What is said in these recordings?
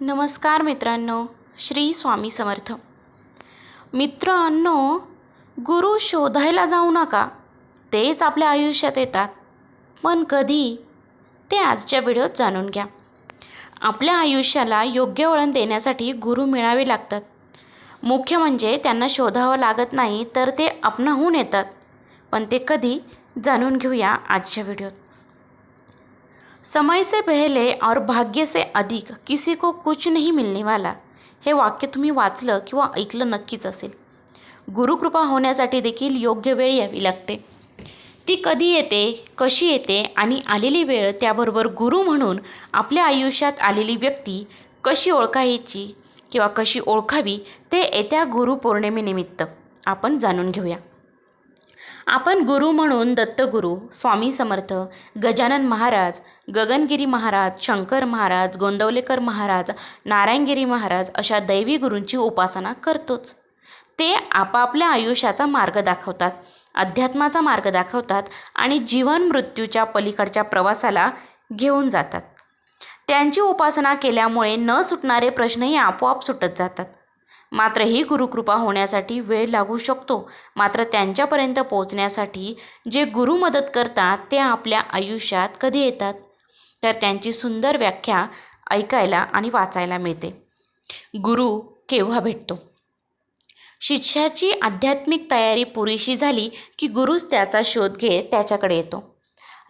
नमस्कार मित्रांनो श्री स्वामी समर्थ. मित्रांनो गुरु शोधायला जाऊ नका. तेच आपल्या आयुष्यात येतात. पण कधी? ते आजच्या व्हिडिओत जाणून घ्या. आपल्या आयुष्याला योग्य वळण देण्यासाठी गुरु मिळावे लागतात. मुख्य म्हणजे त्यांना शोधावं लागत नाही तर ते आपणाहून येतात. पण ते कधी? जाणून घेऊया आजच्या व्हिडिओत. समय से पहले और भाग्य से अधिक किसी को कुछ नहीं मिलने वाला। हे वाक्य तुम्ही वाचलं किंवा ऐकलं नक्कीच असेल. गुरुकृपा होण्यासाठी देखील योग्य वेळ यावी लागते. ती कधी येते कशी येते आणि आलेली वेळ त्याबरोबर गुरु म्हणून आपल्या आयुष्यात आलेली व्यक्ती कशी ओळखायची किंवा कशी ओळखावी ते येत्या गुरुपौर्णिमेनिमित्त आपण जाणून घेऊया. आपण गुरु म्हणून दत्तगुरू स्वामी समर्थ गजानन महाराज गगनगिरी महाराज शंकर महाराज गोंदवलेकर महाराज नारायणगिरी महाराज अशा दैवी गुरूंची उपासना करतोच. ते आपापल्या आयुष्याचा मार्ग दाखवतात अध्यात्माचा मार्ग दाखवतात आणि जीवन मृत्यूच्या पलीकडच्या प्रवासाला घेऊन जातात. त्यांची उपासना केल्यामुळे न सुटणारे प्रश्नही आपोआप सुटत जातात. मात्र ही गुरुकृपा होण्यासाठी वेळ लागू शकतो. मात्र त्यांच्यापर्यंत पोहोचण्यासाठी जे गुरु मदत करतात ते आपल्या आयुष्यात कधी येतात? तर त्यांची सुंदर व्याख्या ऐकायला आणि वाचायला मिळते. गुरु केव्हा भेटतो? शिष्याची आध्यात्मिक तयारी पुरेशी झाली की गुरुच त्याचा शोध घेत त्याच्याकडे येतो.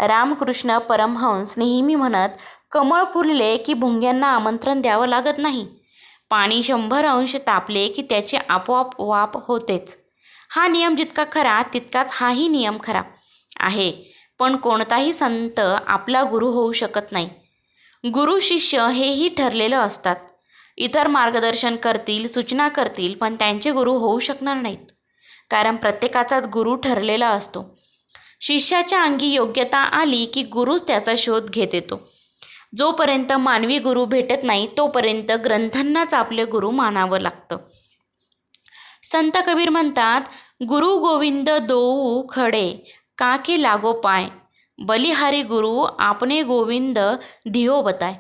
रामकृष्ण परमहंस नेहमी म्हणत कमळ फुलले की भुंग्यांना आमंत्रण द्यावं लागत नाही. पाणी शंभर अंश तापले की त्याची आपोआप वाप होतेच. हा नियम जितका खरा तितकाच हाही नियम खरा आहे. पण कोणताही संत आपला गुरु होऊ शकत नाही. गुरु शिष्य हेही ठरलेलं असतात. इतर मार्गदर्शन करतील सूचना करतील पण त्यांचे गुरु होऊ शकणार नाहीत. कारण प्रत्येकाचाच गुरु ठरलेला असतो. शिष्याच्या अंगी योग्यता आली की गुरुच त्याचा शोध घेत येतो. जोपर्यंत मानवी गुरु भेटत नाही तोपर्यंत ग्रंथांनाच आपले गुरु मानावं लागतं. संत कबीर म्हणतात गुरु गोविंद दोऊ खडे काके लागो पाय. बलिहारी गुरु आपणे गोविंद धियो बताय.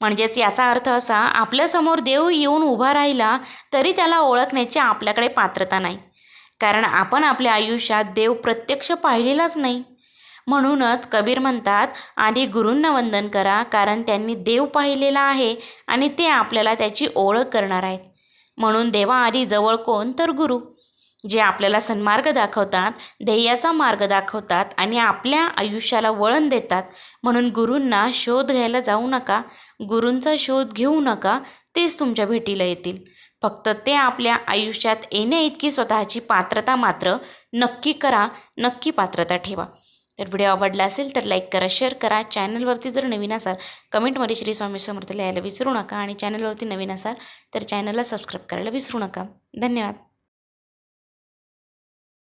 म्हणजेच याचा अर्थ असा आपल्यासमोर देव येऊन उभा राहिला तरी त्याला ओळखण्याची आपल्याकडे पात्रता नाही. कारण आपण आपल्या आयुष्यात देव प्रत्यक्ष पाहिलेलाच नाही. म्हणूनच कबीर म्हणतात आधी गुरूंना वंदन करा कारण त्यांनी देव पाहिलेला आहे आणि ते आपल्याला त्याची ओळख करणार आहेत. म्हणून देवाआधी जवळ कोण तर गुरु. जे आपल्याला सन्मार्ग दाखवतात ध्येयाचा मार्ग दाखवतात आणि आपल्या आयुष्याला वळण देतात. म्हणून गुरूंना शोध घ्यायला जाऊ नका. गुरूंचा शोध घेऊ नका तेच तुमच्या भेटीला येतील. फक्त ते आपल्या आयुष्यात येण्याइतकी स्वतःची पात्रता मात्र नक्की करा नक्की पात्रता ठेवा. तर व्हिडिओ आवडला असेल तर लाईक करा शेअर करा. चॅनलवरती जर नवीन असाल कमेंटमध्ये श्री स्वामी समर्थ लिहायला विसरू नका. आणि चॅनलवरती नवीन असाल तर चॅनलला सबस्क्राईब करायला विसरू नका. धन्यवाद.